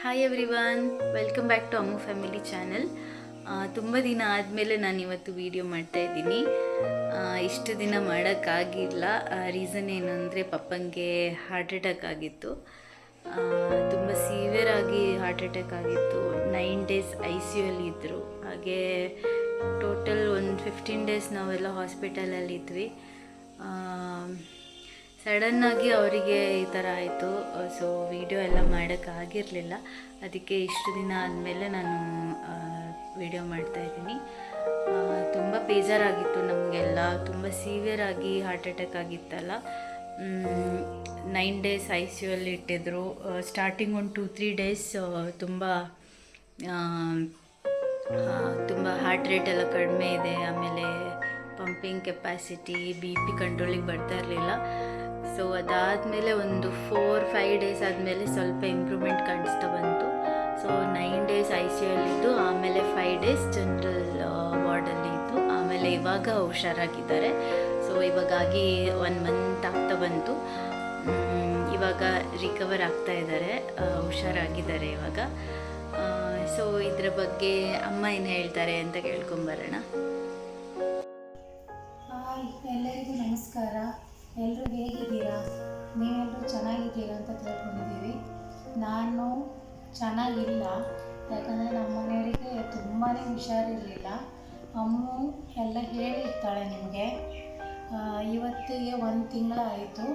Hi everyone welcome back to Ammu family channel ತುಂಬ ದಿನ ಆದಮೇಲೆ ನಾನು ಇವತ್ತು ವಿಡಿಯೋ ಮಾಡ್ತಾ ಇದ್ದೀನಿ. ಇಷ್ಟು ದಿನ ಮಾಡೋಕ್ಕಾಗಿಲ್ಲ. ರೀಸನ್ ಏನು ಅಂದರೆ ಪಪ್ಪಂಗೆ ಹಾರ್ಟ್ ಅಟ್ಯಾಕ್ ಆಗಿತ್ತು. ತುಂಬ ಸಿವಿಯರ್ ಆಗಿ ಹಾರ್ಟ್ ಅಟ್ಯಾಕ್ ಆಗಿತ್ತು. Nine days I C U ಅಲ್ಲಿ ಇದ್ದರು ಹಾಗೆ ಟೋಟಲ್ ಒಂದು ಫಿಫ್ಟೀನ್ ಡೇಸ್ ನಾವೆಲ್ಲ ಹಾಸ್ಪಿಟಲಲ್ಲಿ ಇದ್ವಿ. ಸಡನ್ನಾಗಿ ಅವರಿಗೆ ಈ ಥರ ಆಯಿತು. ಸೊ ವಿಡಿಯೋ ಎಲ್ಲ ಮಾಡೋಕ್ಕಾಗಿರಲಿಲ್ಲ ಅದಕ್ಕೆ ಇಷ್ಟು ದಿನ ಆದಮೇಲೆ ನಾನು ವಿಡಿಯೋ ಮಾಡ್ತಾಯಿದ್ದೀನಿ ತುಂಬ ಬೇಜಾರಾಗಿತ್ತು ನಮಗೆಲ್ಲ. ತುಂಬ ಸಿವಿಯರ್ ಆಗಿ ಹಾರ್ಟ್ ಅಟ್ಯಾಕ್ ಆಗಿತ್ತಲ್ಲ. ನೈನ್ ಡೇಸ್ ಐ ಸಿ ಯುಲ್ಲಿ ಇಟ್ಟಿದ್ರು. ಸ್ಟಾರ್ಟಿಂಗ್ ಒಂದು ಟೂ ತ್ರೀ ಡೇಸ್ ತುಂಬ ತುಂಬ ಹಾರ್ಟ್ ರೇಟ್ ಎಲ್ಲ ಕಡಿಮೆ ಇದೆ. ಆಮೇಲೆ ಪಂಪಿಂಗ್ ಕೆಪಾಸಿಟಿ ಬಿ ಪಿ ಕಂಟ್ರೋಲಿಗೆ ಬರ್ತಾ ಇರಲಿಲ್ಲ. ಸೊ ಅದಾದಮೇಲೆ ಒಂದು ಫೋರ್ ಫೈವ್ ಡೇಸ್ ಆದಮೇಲೆ ಸ್ವಲ್ಪ ಇಂಪ್ರೂವ್ಮೆಂಟ್ ಕಾಣಿಸ್ತಾ ಬಂತು. So nine days I C ಯುಲ್ಲಿದ್ದು ಆಮೇಲೆ ಫೈವ್ ಡೇಸ್ ಜನರಲ್ ವಾರ್ಡಲ್ಲಿ ಇದ್ದು, ಆಮೇಲೆ ಇವಾಗ ಹುಷಾರಾಗಿದ್ದಾರೆ. ಸೊ ಇವಾಗಾಗಿ ಒನ್ ಮಂತ್ ಆಗ್ತಾ ಬಂತು. ಇವಾಗ ರಿಕವರ್ ಆಗ್ತಾ ಇದ್ದಾರೆ. ಹುಷಾರಾಗಿದ್ದಾರೆ ಇವಾಗ. ಸೊ ಇದರ ಬಗ್ಗೆ ಅಮ್ಮ ಏನು ಹೇಳ್ತಾರೆ ಅಂತ ಕೇಳ್ಕೊಂಬರೋಣ ನಮಸ್ಕಾರ. ಎಲ್ಲರೂ ಹೇಗಿದ್ದೀರಾ? ನೀವೆಲ್ಲರೂ ಚೆನ್ನಾಗಿದ್ದೀರಾ ಅಂತ ತಿಳ್ಕೊಂಡಿದ್ದೀವಿ ನಾನು ಚೆನ್ನಾಗಿಲ್ಲ. ಯಾಕಂದರೆ ನಮ್ಮ ಮನೆಯವರಿಗೆ ತುಂಬಾ ಹುಷಾರಿರಲಿಲ್ಲ. ಅಮ್ಮು ಎಲ್ಲ ಹೇಳಿರ್ತಾಳೆ ನಿಮಗೆ. ಇವತ್ತಿಗೆ ಒಂದು ತಿಂಗಳಾಯಿತು.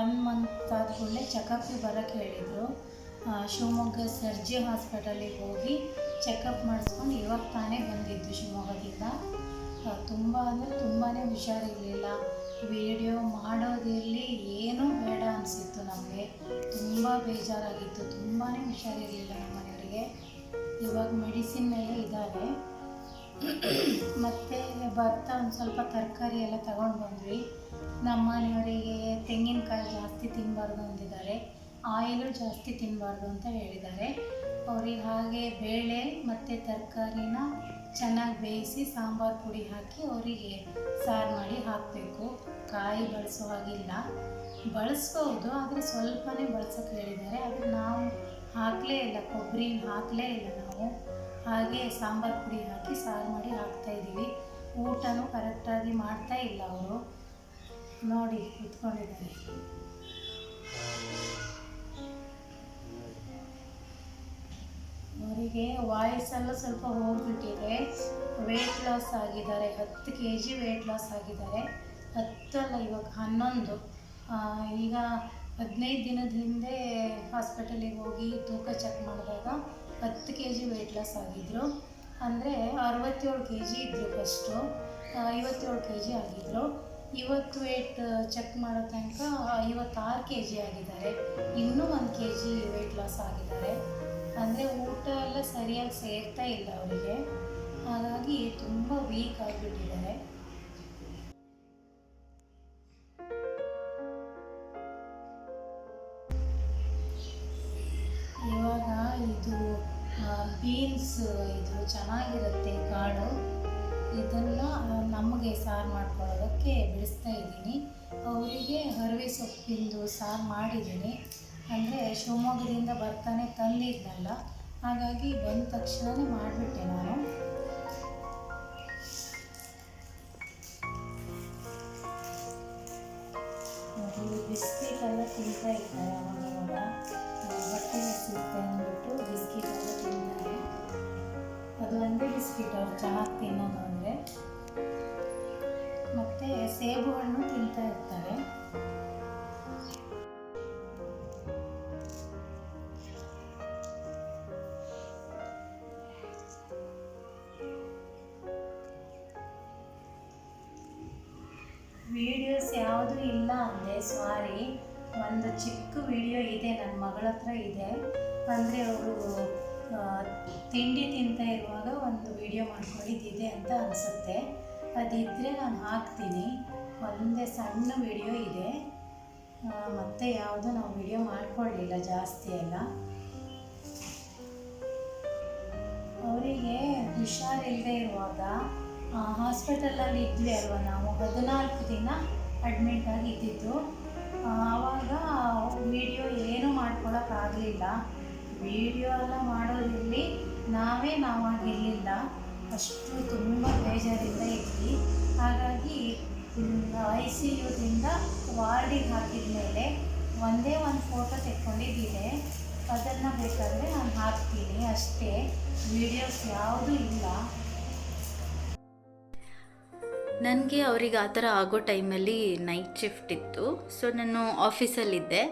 ಒನ್ ಮಂತ್ ಆದ ಕೂಡಲೇ ಚೆಕಪ್ಗೆ ಬರೋಕ್ಕೆ ಹೇಳಿದರು. ಶಿವಮೊಗ್ಗ ಸರ್ಜಿ ಹಾಸ್ಪಿಟಲಿಗೆ ಹೋಗಿ ಚೆಕಪ್ ಮಾಡಿಸ್ಕೊಂಡು ಇವಾಗ ತಾನೇ ಬಂದಿದ್ದು ಶಿವಮೊಗ್ಗದಿಂದ. ತುಂಬ ಅಂದರೆ ತುಂಬಾ ಹುಷಾರಿರಲಿಲ್ಲ. ವಿಡಿಯೋ ಮಾಡೋದಿರಲಿ ಏನೂ ಬೇಡ ಅನಿಸಿತ್ತು ನಮಗೆ. ತುಂಬ ಬೇಜಾರಾಗಿತ್ತು ತುಂಬಾ ಹುಷಾರಿರಲಿಲ್ಲ ನಮ್ಮ ಮನೆಯವರಿಗೆ. ಇವಾಗ ಮೆಡಿಸಿನ್ ಮೇಲೆ ಇದ್ದಾರೆ. ಮತ್ತು ಭತ್ತ ಒಂದು ಸ್ವಲ್ಪ ತರಕಾರಿ ಎಲ್ಲ ತಗೊಂಡು ಬಂದ್ವಿ. ನಮ್ಮ ಮನೆಯವರಿಗೆ ತೆಂಗಿನಕಾಯಿ ಜಾಸ್ತಿ ತಿನ್ನಬಾರ್ದು ಅಂದಿದ್ದಾರೆ. ಆಯಿಲು ಜಾಸ್ತಿ ತಿನ್ನಬಾರ್ದು ಅಂತ ಹೇಳಿದ್ದಾರೆ. ಅವ್ರಿಗೆ ಹಾಗೆ ಬೇಳೆ ಮತ್ತು ತರಕಾರಿನ ಚೆನ್ನಾಗಿ ಬೇಯಿಸಿ ಸಾಂಬಾರು ಪುಡಿ ಹಾಕಿ ಅವರಿಗೆ ಸಾರು ಮಾಡಿ ಹಾಕಬೇಕು. ಕಾಯಿ ಬಳಸೋ ಹಾಗಿಲ್ಲ. ಬಳಸ್ಬೋದು, ಆದರೆ ಸ್ವಲ್ಪನೇ ಬಳಸೋಕೆ ಹೇಳಿದ್ದಾರೆ. ಆದರೆ ನಾವು ಹಾಕಲೇ ಇಲ್ಲ, ಕೊಬ್ಬರಿ ಹಾಕಲೇ ಇಲ್ಲ ನಾವು. ಹಾಗೆ ಸಾಂಬಾರು ಪುಡಿ ಹಾಕಿ ಸಾರು ಮಾಡಿ ಹಾಕ್ತಾಯಿದ್ದೀವಿ ಊಟನೂ ಕರೆಕ್ಟಾಗಿ ಮಾಡ್ತಾ ಇಲ್ಲ ಅವರು. ನೋಡಿ, ಕುತ್ಕೊಂಡಿದ್ದಾರೆ. ವಾಯ್ಸೆಲ್ಲ ಸ್ವಲ್ಪ ಹೋಗ್ಬಿಟ್ಟಿದೆ ವೆಯ್ಟ್ ಲಾಸ್ ಆಗಿದ್ದಾರೆ, ಹತ್ತು ಕೆ ಜಿ ವೆಯ್ಟ್ ಲಾಸ್ ಆಗಿದ್ದಾರೆ. ಹತ್ತಲ್ಲ ಇವಾಗ, ಹನ್ನೊಂದು. ಈಗ ಹದಿನೈದು ದಿನದ ಹಿಂದೆ ಹಾಸ್ಪಿಟಲಿಗೆ ಹೋಗಿ ತೂಕ ಚೆಕ್ ಮಾಡಿದಾಗ ಹತ್ತು ಕೆ ಜಿ ವೆಯ್ಟ್ ಲಾಸ್ ಆಗಿದ್ದರು ಅಂದರೆ ಅರವತ್ತೇಳು ಕೆ ಜಿ ಇದ್ದರು ಫಸ್ಟು ಐವತ್ತೇಳು ಕೆ ಜಿ ಆಗಿದ್ದರು ಇವತ್ತು ವೆಯ್ಟ್ ಚೆಕ್ ಮಾಡೋ ತನಕ ಐವತ್ತಾರು ಕೆ ಜಿ ಆಗಿದ್ದಾರೆ. ಇನ್ನೂ ಒಂದು ಕೆ ಜಿ ವೆಯ್ಟ್ ಲಾಸ್ ಆಗಿದ್ದಾರೆ. ಅಂದರೆ ಊಟ ಎಲ್ಲ ಸರಿಯಾಗಿ ಸೇರ್ತಾ ಇಲ್ಲ ಅವರಿಗೆ. ಹಾಗಾಗಿ ತುಂಬ ವೀಕ್ ಆಗಿಬಿಟ್ಟಿದ್ದಾರೆ. ಇವಾಗ ಇದು ಬೀನ್ಸ್ ಇದು ಚೆನ್ನಾಗಿರುತ್ತೆ ಕಾಳು. ಇದನ್ನು ನಮಗೆ ಸಾರು ಮಾಡ್ಕೊಳ್ಳೋದಕ್ಕೆ ಬಿಡಿಸ್ತಾ ಇದ್ದೀನಿ. ಅವರಿಗೆ ಹರವೆ ಸೊಪ್ಪಿಂದು ಸಾರು ಮಾಡಿದ್ದೀನಿ. ಅಂದರೆ ಶಿವಮೊಗ್ಗದಿಂದ ಬರ್ತಾನೆ ತಂದಿದ್ನಲ್ಲ, ಹಾಗಾಗಿ ಬಂದ ತಕ್ಷಣವೇ ಮಾಡಿಬಿಟ್ಟೆ ನಾನು. ಬಿಸ್ಕಿಟ್ ಎಲ್ಲ ತಿಂತಾ ಇದ್ದಾರೆ ಅವಾಗ ಹೊಟ್ಟೆ ಸಿಗುತ್ತೆ ಅಂದ್ಬಿಟ್ಟು ಬಿಸ್ಕಿಟ್ ಎಲ್ಲ ತಿಂತಾರೆ ಅದು ಒಂದೇ ಬಿಸ್ಕಿಟ್ ಅವ್ರು ಚೆನ್ನಾಗಿ ತಿನ್ನೋದು ಅಂದರೆ. ಮತ್ತು ಸೇಬು ಹಣ್ಣು ತಿಂತಾ ಇರ್ತಾರೆ. ಮಗಳ ಹತ್ರ ಇದೆ. ಅಂದರೆ ಅವರು ತಿಂಡಿ ತಿಂತಾ ಇರುವಾಗ ಒಂದು ವಿಡಿಯೋ ಮಾಡ್ಕೊಂಡಿದ್ದಿದೆ ಅಂತ ಅನಿಸುತ್ತೆ. ಅದಿದ್ದರೆ ನಾನು ಹಾಕ್ತೀನಿ. ಒಂದೇ ಸಣ್ಣ ವಿಡಿಯೋ ಇದೆ. ಮತ್ತೆ ಯಾವುದೂ ನಾವು ವಿಡಿಯೋ ಮಾಡ್ಕೊಳ್ಳಿಲ್ಲ ಜಾಸ್ತಿ ಎಲ್ಲ. ಅವರಿಗೆ ಹುಷಾರಿಲ್ಲದೆ ಇರುವಾಗ ಹಾಸ್ಪಿಟಲಲ್ಲಿ ಇದ್ವಿ ಅಲ್ವಾ ನಾವು. ಹದಿನಾಲ್ಕು ದಿನ ಅಡ್ಮಿಟ್ ಆಗಿ ಇದ್ದಿದ್ದು ಆವಾಗ ವಿಡಿಯೋ ಎಲ್ಲ ಮಾಡೋದ್ರಲ್ಲಿ ನಾವೇ ನಾವಾಗಿರಲಿಲ್ಲ ಅಷ್ಟು ತುಂಬ ಬೇಜಾರಿಂದ ಇದ್ವಿ. ಹಾಗಾಗಿ ಐ ಸಿ ಯುದಿಂದ ವಾರ್ಡಿಗೆ ಹಾಕಿದ ಮೇಲೆ ಒಂದೇ ಒಂದು ಫೋಟೋ ತೆಕ್ಕೊಂಡಿದ್ದಿದೆ ಅದನ್ನು ಬೇಕಾದರೆ ನಾನು ಹಾಕ್ತೀನಿ ಅಷ್ಟೇ. ವಿಡಿಯೋಸ್ ಯಾವುದೂ ಇಲ್ಲ. ನನಗೆ ಅವ್ರಿಗೆ ಆ ಥರ ಆಗೋ ಟೈಮಲ್ಲಿ ನೈಟ್ ಶಿಫ್ಟ್ ಇತ್ತು. ಸೊ ನಾನು ಆಫೀಸಲ್ಲಿದ್ದೆ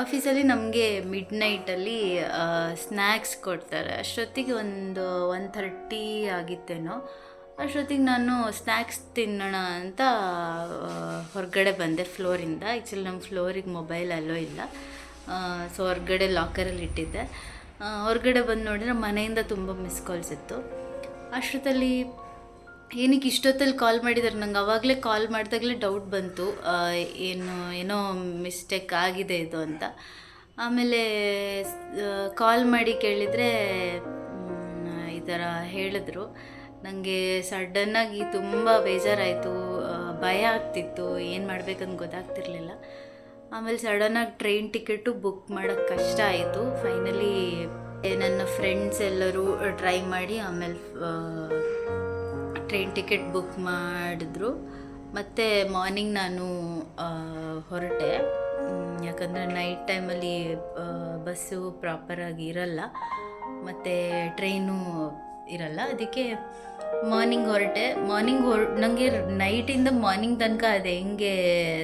ಆಫೀಸಲ್ಲಿ ನಮಗೆ ಮಿಡ್ ನೈಟಲ್ಲಿ ಸ್ನ್ಯಾಕ್ಸ್ ಕೊಡ್ತಾರೆ. ಅಷ್ಟೊತ್ತಿಗೆ ಒಂದು ಒನ್ ಥರ್ಟಿ ಆಗಿತ್ತೇನೋ, ಅಷ್ಟೊತ್ತಿಗೆ ನಾನು ಸ್ನ್ಯಾಕ್ಸ್ ತಿನ್ನೋಣ ಅಂತ ಹೊರಗಡೆ ಬಂದೆ ಫ್ಲೋರಿಂದ ಆ್ಯಕ್ಚುಲಿ ನಮ್ಮ ಫ್ಲೋರಿಗೆ ಮೊಬೈಲ್ ಅಲ್ಲೋ ಇಲ್ಲ. ಸೊ ಹೊರಗಡೆ ಲಾಕರಲ್ಲಿ ಇಟ್ಟಿದ್ದೆ. ಹೊರಗಡೆ ಬಂದು ನೋಡಿದ್ರೆ ಮನೆಯಿಂದ ತುಂಬ ಮಿಸ್ ಕಾಲ್ಸ್ ಇತ್ತು. ಅಷ್ಟೊತ್ತಲ್ಲಿ ಏನಕ್ಕೆ ಇಷ್ಟೊತ್ತಲ್ಲಿ ಕಾಲ್ ಮಾಡಿದ್ದಾರೆ ನಂಗೆ ಅವಾಗಲೇ ಕಾಲ್ ಮಾಡಿದಾಗಲೇ ಡೌಟ್ ಬಂತು. ಏನು, ಏನೋ ಮಿಸ್ಟೇಕ್ ಆಗಿದೆ ಇದು ಅಂತ. ಆಮೇಲೆ ಕಾಲ್ ಮಾಡಿ ಕೇಳಿದರೆ ಈ ಥರ ಹೇಳಿದ್ರು. ನನಗೆ ಸಡನ್ನಾಗಿ ತುಂಬ ಬೇಜಾರಾಯಿತು. ಭಯ ಆಗ್ತಿತ್ತು. ಏನು ಮಾಡ್ಬೇಕಂತ ಗೊತ್ತಾಗ್ತಿರ್ಲಿಲ್ಲ. ಆಮೇಲೆ ಸಡನ್ನಾಗಿ ಟ್ರೈನ್ ಟಿಕೆಟು ಬುಕ್ ಮಾಡೋಕ್ಕೆ ಕಷ್ಟ ಆಯಿತು. ಫೈನಲಿ ನನ್ನ ಫ್ರೆಂಡ್ಸ್ ಎಲ್ಲರೂ ಟ್ರೈ ಮಾಡಿ ಆಮೇಲೆ ಟ್ರೈನ್ ಟಿಕೆಟ್ ಬುಕ್ ಮಾಡಿದ್ರು. ಮತ್ತು ಮಾರ್ನಿಂಗ್ ನಾನು ಹೊರಟೆ. ಯಾಕಂದರೆ ನೈಟ್ ಟೈಮಲ್ಲಿ ಬಸ್ಸು ಪ್ರಾಪರಾಗಿ ಇರಲ್ಲ. ಮತ್ತು ಟ್ರೈನು ಇರಲ್ಲ. ಅದಕ್ಕೆ ಮಾರ್ನಿಂಗ್ ಹೊರಟೆ. ಮಾರ್ನಿಂಗ್ ಹೊರ ನನಗೆ ನೈಟಿಂದ ಮಾರ್ನಿಂಗ್ ತನಕ ಅದು ಹೆಂಗೆ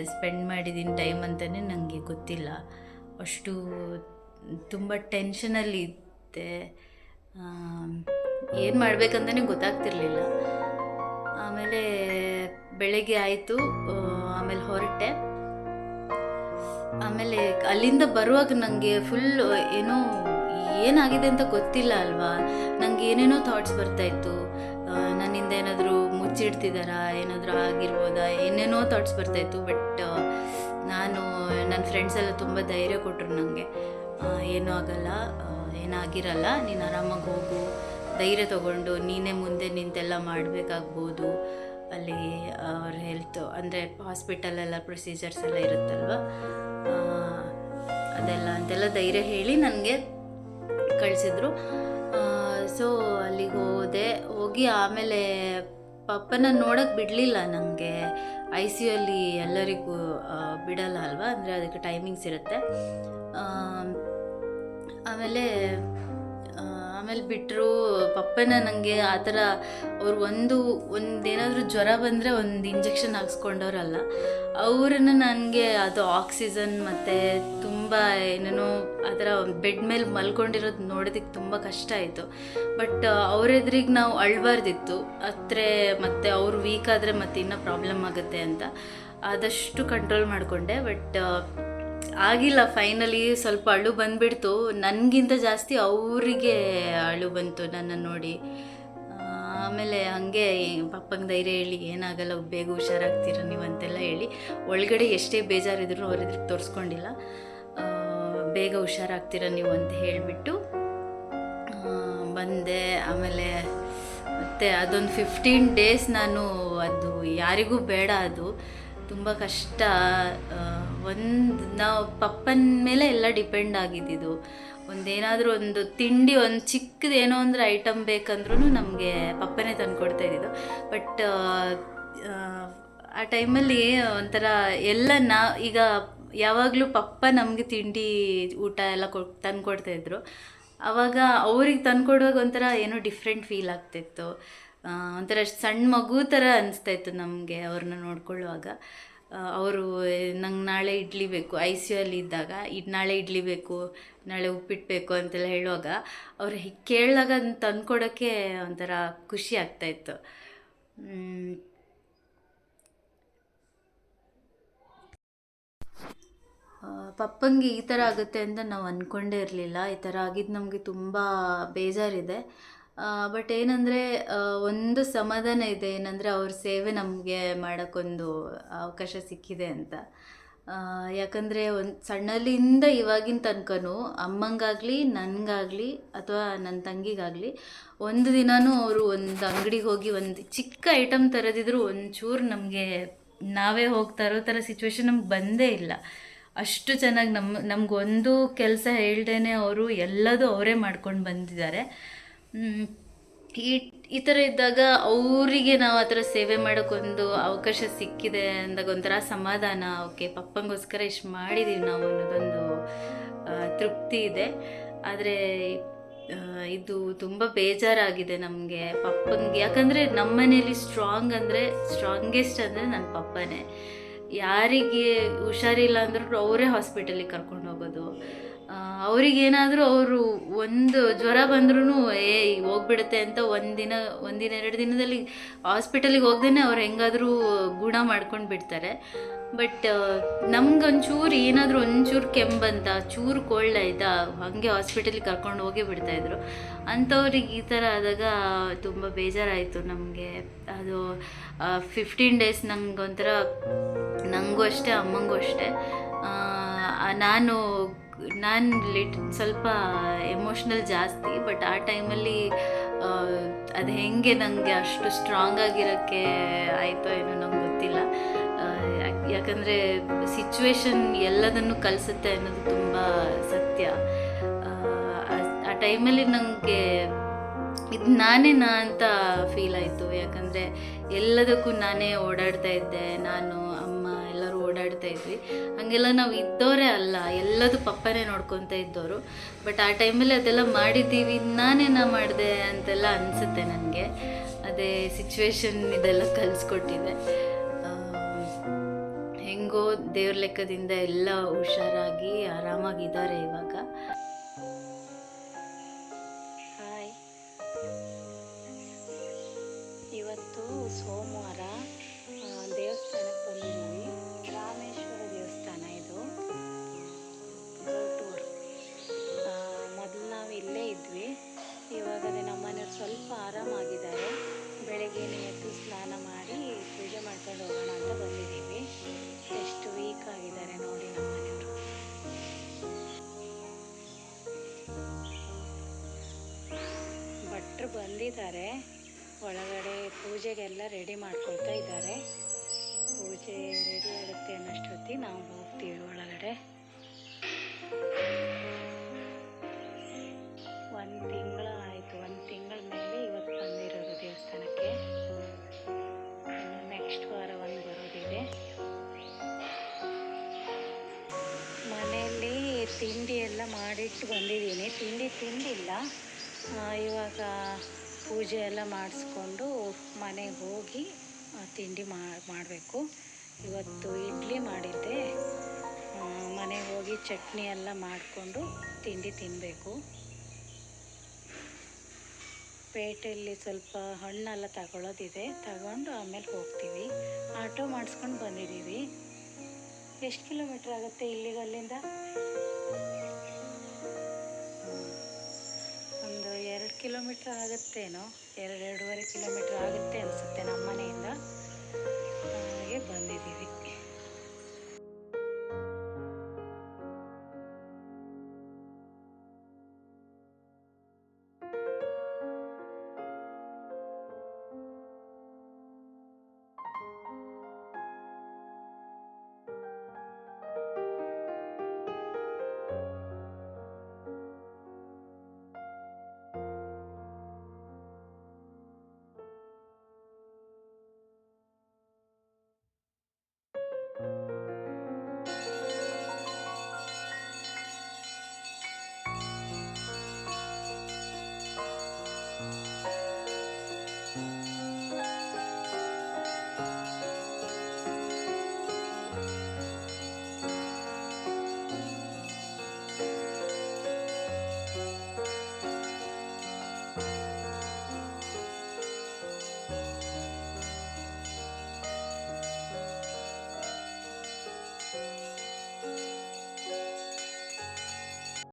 ಸ್ಪೆಂಡ್ ಮಾಡಿದ್ದೀನಿ ಟೈಮ್ ಅಂತಲೇ ನನಗೆ ಗೊತ್ತಿಲ್ಲ. ಅಷ್ಟು ತುಂಬ ಟೆನ್ಷನಲ್ಲಿ ಇದ್ದೆ. ಏನು ಮಾಡ್ಬೇಕಂತಲೇ ಗೊತ್ತಾಗ್ತಿರ್ಲಿಲ್ಲ. ಆಮೇಲೆ ಬೆಳಗ್ಗೆ ಆಯಿತು ಆಮೇಲೆ ಹೊರಟೆ. ಆಮೇಲೆ ಅಲ್ಲಿಂದ ಬರುವಾಗ ನನಗೆ ಫುಲ್ ಏನೋ ಏನಾಗಿದೆ ಅಂತ ಗೊತ್ತಿಲ್ಲ ಅಲ್ವಾ? ನನಗೆ ಏನೇನೋ ಥಾಟ್ಸ್ ಬರ್ತಾಯಿತ್ತು ನನ್ನಿಂದ ಏನಾದರೂ ಮುಚ್ಚಿಡ್ತಿದ್ದಾರಾ ಏನಾದರೂ ಆಗಿರ್ಬೋದಾ? ಏನೇನೋ ಥಾಟ್ಸ್ ಬರ್ತಾಯಿತ್ತು ಬಟ್ ನಾನು ನನ್ನ ಫ್ರೆಂಡ್ಸ್ ಎಲ್ಲ ತುಂಬ ಧೈರ್ಯ ಕೊಟ್ಟರು ನನಗೆ ಏನೂ ಆಗಲ್ಲ ಏನಾಗಿರಲ್ಲ, ನೀನು ಆರಾಮಾಗಿ ಹೋಗು. ಧೈರ್ಯ ತಗೊಂಡು ನೀನೇ ಮುಂದೆ ನಿಂತೆಲ್ಲ ಮಾಡಬೇಕಾಗ್ಬೋದು. ಅಲ್ಲಿ ಅವ್ರ ಹೆಲ್ತ್ ಅಂದರೆ ಹಾಸ್ಪಿಟಲೆಲ್ಲ ಪ್ರೊಸೀಜರ್ಸ್ ಎಲ್ಲ ಇರುತ್ತಲ್ವ? ಅದೆಲ್ಲ ಅಂತೆಲ್ಲ ಧೈರ್ಯ ಹೇಳಿ ನನಗೆ ಕಳಿಸಿದ್ರು. ಸೊ ಅಲ್ಲಿಗೆ ಹೋದೆ. ಹೋಗಿ ಆಮೇಲೆ ಪಪ್ಪನ ನೋಡೋಕ್ಕೆ ಬಿಡಲಿಲ್ಲ ನನಗೆ ಐ ಸಿ ಯು ಅಲ್ಲಿ ಎಲ್ಲರಿಗೂ ಬಿಡಲ್ಲ ಅಲ್ವಾ? ಅಂದರೆ ಅದಕ್ಕೆ ಟೈಮಿಂಗ್ಸ್ ಇರುತ್ತೆ. ಆಮೇಲೆ ಆಮೇಲೆ ಬಿಟ್ಟರು ಪಪ್ಪನ ನನಗೆ ಆ ಥರ ಅವ್ರು ಒಂದು, ಒಂದೇನಾದರೂ ಜ್ವರ ಬಂದರೆ ಒಂದು ಇಂಜೆಕ್ಷನ್ ಹಾಕ್ಸ್ಕೊಂಡವ್ರಲ್ಲ, ಅವರನ್ನು ನನಗೆ ಅದು ಆಕ್ಸಿಜನ್ ಮತ್ತು ತುಂಬ ಏನೇನೋ ಆ ಥರ ಬೆಡ್ ಮೇಲೆ ಮಲ್ಕೊಂಡಿರೋದು ನೋಡೋದಕ್ಕೆ ತುಂಬ ಕಷ್ಟ ಆಯಿತು. ಬಟ್ ಅವ್ರೆದ್ರಿಗೆ ನಾವು ಅಳ್ಬಾರ್ದಿತ್ತು. ಅತ್ರೆ ಮತ್ತು ಅವ್ರು ವೀಕ್ ಆದರೆ ಮತ್ತೆ ಇನ್ನೂ ಪ್ರಾಬ್ಲಮ್ ಆಗುತ್ತೆ ಅಂತ ಆದಷ್ಟು ಕಂಟ್ರೋಲ್ ಮಾಡಿಕೊಂಡೆ. ಬಟ್ ಆಗಿಲ್ಲ ಫೈನಲಿ ಸ್ವಲ್ಪ ಅಳು ಬಂದ್ಬಿಡ್ತು. ನನಗಿಂತ ಜಾಸ್ತಿ ಅವರಿಗೆ ಅಳು ಬಂತು ನನ್ನನ್ನು ನೋಡಿ. ಆಮೇಲೆ ಹಾಗೆ ಪಪ್ಪಂಗೆ ಧೈರ್ಯ ಹೇಳಿ, ಏನಾಗಲ್ಲ ಬೇಗ ಹುಷಾರಾಗ್ತೀರ ನೀವು ಅಂತೆಲ್ಲ ಹೇಳಿ. ಒಳಗಡೆ ಎಷ್ಟೇ ಬೇಜಾರಿದ್ರು ಅವ್ರ ಎದುರಿಗೆ ತೋರಿಸ್ಕೊಂಡಿಲ್ಲ ಬೇಗ ಹುಷಾರಾಗ್ತೀರ ನೀವು ಅಂತ ಹೇಳಿಬಿಟ್ಟು ಬಂದೆ. ಆಮೇಲೆ ಮತ್ತು ಅದೊಂದು ಫಿಫ್ಟೀನ್ ಡೇಸ್ ನಾನು ಅದು ಯಾರಿಗೂ ಬೇಡ ಅದು. ತುಂಬ ಕಷ್ಟ. ಒಂದು ನಾವು ಪಪ್ಪನ ಮೇಲೆ ಎಲ್ಲ ಡಿಪೆಂಡ್ ಆಗಿದ್ದಿದ್ದು. ಒಂದೇನಾದರೂ ಒಂದು ತಿಂಡಿ, ಒಂದು ಚಿಕ್ಕದೇನೋ ಅಂದರೆ ಐಟಮ್ ಬೇಕಂದ್ರೂ ನಮಗೆ ಪಪ್ಪನೇ ಇದ್ದಿದ್ದು. ಬಟ್, ಆ ಟೈಮಲ್ಲಿ ಒಂಥರ ಎಲ್ಲ ನಾ ಈಗ ಯಾವಾಗಲೂ ಪಪ್ಪ ನಮಗೆ ತಿಂಡಿ ಊಟ ಎಲ್ಲ ಕೊ ತಂದು ಕೊಡ್ತಾಯಿದ್ರು ಆವಾಗ ಅವ್ರಿಗೆ ತಂದ್ಕೊಡುವಾಗ ಒಂಥರ ಏನೋ ಡಿಫ್ರೆಂಟ್ ಫೀಲ್ ಆಗ್ತಿತ್ತು. ಒಂಥರ ಸಣ್ಣ ಮಗು ಥರ ಅನಿಸ್ತಾಯಿತ್ತು ನಮಗೆ ಅವ್ರನ್ನ ನೋಡ್ಕೊಳ್ಳುವಾಗ. ಅವರು ನಂಗೆ ನಾಳೆ ಇಡ್ಲಿ ಬೇಕು. ಐ ಸಿ ಯು ಅಲ್ಲಿ ಇದ್ದಾಗ ಇದು ನಾಳೆ ಇಡ್ಲಿ ಬೇಕು, ನಾಳೆ ಉಪ್ಪಿಟ್ಟು ಬೇಕು ಅಂತೆಲ್ಲ ಹೇಳುವಾಗ ಅವ್ರು ಕೇಳಿದಾಗ ಅದನ್ನ ತಂದ್ಕೊಡೋಕ್ಕೆ ಒಂಥರ ಖುಷಿ ಆಗ್ತಾಯಿತ್ತು ಪಪ್ಪಂಗೆ ಈ ಥರ ಆಗುತ್ತೆ ಅಂತ ನಾವು ಅಂದ್ಕೊಂಡೇ ಇರಲಿಲ್ಲ. ಈ ಥರ ಆಗಿದ್ದು ನಮಗೆ ತುಂಬ ಬೇಜಾರಿದೆ. ಬಟ್ ಏನಂದರೆ ಒಂದು ಸಮಾಧಾನ ಇದೆ. ಏನಂದರೆ, ಅವ್ರ ಸೇವೆ ನಮಗೆ ಮಾಡೋಕ್ಕೊಂದು ಅವಕಾಶ ಸಿಕ್ಕಿದೆ ಅಂತ. ಯಾಕಂದರೆ, ಒಂದು ಸಣ್ಣಲಿಂದ ಇವಾಗಿನ ತನಕನೂ ಅಮ್ಮಂಗಾಗಲಿ, ನನಗಾಗಲಿ, ಅಥವಾ ನನ್ನ ತಂಗಿಗಾಗಲಿ, ಒಂದು ದಿನವೂ ಅವರು ಒಂದು ಅಂಗಡಿಗೆ ಹೋಗಿ ಒಂದು ಚಿಕ್ಕ ಐಟಮ್ ತರೋದಿದ್ರು ಒಂಚೂರು ನಮಗೆ ನಾವೇ ಹೋಗ್ತಾ ಇರೋ ಥರ ಸಿಚುವೇಶನ್ ನಮ್ಗೆ ಬಂದೇ ಇಲ್ಲ. ಅಷ್ಟು ಚೆನ್ನಾಗಿ ನಮ್ಮ ನಮಗೊಂದು ಕೆಲಸ ಹೇಳ್ದೇನೆ ಅವರು ಎಲ್ಲದೂ ಅವರೇ ಮಾಡ್ಕೊಂಡು ಬಂದಿದ್ದಾರೆ. ಈ ಈ ಥರ ಇದ್ದಾಗ ಅವರಿಗೆ ನಾವು ಆ ಥರ ಸೇವೆ ಮಾಡೋಕ್ಕೊಂದು ಅವಕಾಶ ಸಿಕ್ಕಿದೆ ಅಂದಾಗ ಒಂಥರ ಸಮಾಧಾನ. ಓಕೆ, ಪಪ್ಪಂಗೋಸ್ಕರ ಇಷ್ಟು ಮಾಡಿದ್ದೀವಿ ನಾವು ಅನ್ನೋದೊಂದು ತೃಪ್ತಿ ಇದೆ. ಆದರೆ ಇದು ತುಂಬ ಬೇಜಾರಾಗಿದೆ ನಮಗೆ ಪಪ್ಪಂಗೆ. ಯಾಕಂದರೆ ನಮ್ಮ ಮನೇಲಿ ಸ್ಟ್ರಾಂಗ್ ಅಂದರೆ ಸ್ಟ್ರಾಂಗೆಸ್ಟ್ ಅಂದರೆ ನನ್ನ ಪಪ್ಪನೇ. ಯಾರಿಗೆ ಹುಷಾರಿಲ್ಲ ಅಂದ್ರೂ ಅವರೇ ಹಾಸ್ಪಿಟಲಿಗೆ ಕರ್ಕೊಂಡು ಹೋಗೋದು. ಅವ್ರಿಗೇನಾದರೂ ಅವರು ಒಂದು ಜ್ವರ ಬಂದ್ರೂ ಏ, ಹೋಗ್ಬಿಡುತ್ತೆ ಅಂತ ಒಂದಿನ ಒಂದಿನ ಎರಡು ದಿನದಲ್ಲಿ ಹಾಸ್ಪಿಟಲಿಗೆ ಹೋಗ್ದೇ ಅವ್ರು ಹೆಂಗಾದರೂ ಗುಣ ಮಾಡ್ಕೊಂಡು ಬಿಡ್ತಾರೆ. ಬಟ್ ನಮ್ಗೊಂಚೂರು ಏನಾದರೂ ಒಂಚೂರು ಕೆಮ್ಮು ಚೂರು ಕೋಲ್ಡ್ ಆಯ್ತಾ, ಹಾಗೆ ಹಾಸ್ಪಿಟಲಿಗೆ ಕರ್ಕೊಂಡು ಹೋಗೇ ಬಿಡ್ತಾಯಿದ್ರು ಅಂಥವ್ರಿಗೆ ಈ ಥರ ಆದಾಗ ತುಂಬ ಬೇಜಾರಾಯಿತು ನಮಗೆ. ಅದು ಫಿಫ್ಟೀನ್ ಡೇಸ್ ನಂಗೆ ಒಂಥರ ನನಗೂ ಅಷ್ಟೇ, ಅಮ್ಮಂಗೂ ಅಷ್ಟೇ. ನಾನು ನಾನು ಲಿಟ್ ಸ್ವಲ್ಪ ಎಮೋಷ್ನಲ್ ಜಾಸ್ತಿ ಬಟ್ ಆ ಟೈಮಲ್ಲಿ ಅದು ಹೆಂಗೆ ನನಗೆ ಅಷ್ಟು ಸ್ಟ್ರಾಂಗ್ ಆಗಿರೋಕ್ಕೆ ಆಯಿತೋ ಏನೋ ನಂಗೆ ಗೊತ್ತಿಲ್ಲ. ಯಾಕಂದರೆ ಸಿಚುವೇಶನ್ ಎಲ್ಲದನ್ನು ಕಲಿಸುತ್ತೆ ಅನ್ನೋದು ತುಂಬ ಸತ್ಯ. ಆ, ಟೈಮಲ್ಲಿ ನನಗೆ ಇದು ನಾನೇ ನಾ ಅಂತ ಫೀಲ್ ಆಯಿತು. ಯಾಕಂದರೆ ಎಲ್ಲದಕ್ಕೂ ನಾನೇ ಓಡಾಡ್ತಾ ಇದ್ದೆ. ನಾನು ಅಮ್ಮ ಓಡಾಡ್ತಾ ಇದ್ವಿ. ಹಂಗೆಲ್ಲ ನಾವು ಇದ್ದವರೇ ಅಲ್ಲ, ಎಲ್ಲದು ಪಪ್ಪನೇ ನೋಡ್ಕೊತ ಇದ್ದವರು ಬಟ್ ಆ ಟೈಮಲ್ಲಿ ಅದೆಲ್ಲ ಮಾಡಿದ್ದೀವಿ ನಾನೇನಾ ಮಾಡಿದೆ ಅಂತೆಲ್ಲ ಅನಿಸುತ್ತೆ ನನಗೆ. ಅದೇ ಸಿಚುವೇಶನ್ ಇದೆಲ್ಲ ಕಲಿಸ್ಕೊಟ್ಟಿದೆ. ಹೆಂಗೋ ದೇವ್ರ ಲೆಕ್ಕದಿಂದ ಎಲ್ಲ ಹುಷಾರಾಗಿ ಆರಾಮಾಗಿದ್ದಾರೆ ಇವಾಗ. ಹಾಯ್ ಇವತ್ತು ಸೋಮವಾರ ಬಂದಿದ್ದಾರೆ ಒಳಗಡೆ ಪೂಜೆಗೆಲ್ಲ ರೆಡಿ ಮಾಡ್ಕೊಳ್ತಾ ಇದ್ದಾರೆ. ಪೂಜೆ ರೆಡಿ ಆಗುತ್ತೆ ಅನ್ನೋಷ್ಟೊತ್ತಿಗೆ ನಾವು ಹೋಗ್ತೀವಿ ಒಳಗಡೆ. ಒಂದು ತಿಂಗಳ ಆಯಿತು. ಒಂದು ತಿಂಗಳ ಮೇಲೆ ಇವತ್ತು ಬಂದಿರೋದು ದೇವಸ್ಥಾನಕ್ಕೆ. ನೆಕ್ಸ್ಟ್ ವಾರ ಒಂದು ಬರೋದಿದೆ. ಮನೆಯಲ್ಲಿ ತಿಂಡಿ ಎಲ್ಲ ಮಾಡಿಟ್ಟು ಬಂದಿದ್ದೀನಿ. ತಿಂಡಿ ತಿಂದಿಲ್ಲ. ಇವಾಗ ಪೂಜೆ ಎಲ್ಲ ಮಾಡಿಸ್ಕೊಂಡು ಮನೆಗೆ ಹೋಗಿ ತಿಂಡಿ ಮಾಡಬೇಕು. ಇವತ್ತು ಇಡ್ಲಿ ಮಾಡಿದ್ದೆ. ಮನೆಗೆ ಹೋಗಿ ಚಟ್ನಿ ಎಲ್ಲ ಮಾಡಿಕೊಂಡು ತಿಂಡಿ ತಿನ್ನಬೇಕು ಪೇಟೆಯಲ್ಲಿ ಸ್ವಲ್ಪ ಹಣ್ಣೆಲ್ಲ ತಗೊಳ್ಳೋದಿದೆ ತಗೊಂಡು ಆಮೇಲೆ ಹೋಗ್ತೀವಿ. ಆಟೋ ಮಾಡಿಸ್ಕೊಂಡು ಬಂದಿದ್ದೀವಿ. ಎಷ್ಟು ಕಿಲೋಮೀಟ್ರ್ ಆಗುತ್ತೆ ಇಲ್ಲಿಗೆ ಅಲ್ಲಿಂದ? ಕಿಲೋಮೀಟ್ರ್ ಆಗುತ್ತೇನೋ? ಎರಡು ಎರಡೂವರೆ ಕಿಲೋಮೀಟ್ರ್ ಆಗುತ್ತೆ ಅನಿಸುತ್ತೆ ನಮ್ಮ ಮನೆಯಿಂದ. ಹಾಗೆ ಬಂದಿದ್ದೀವಿ.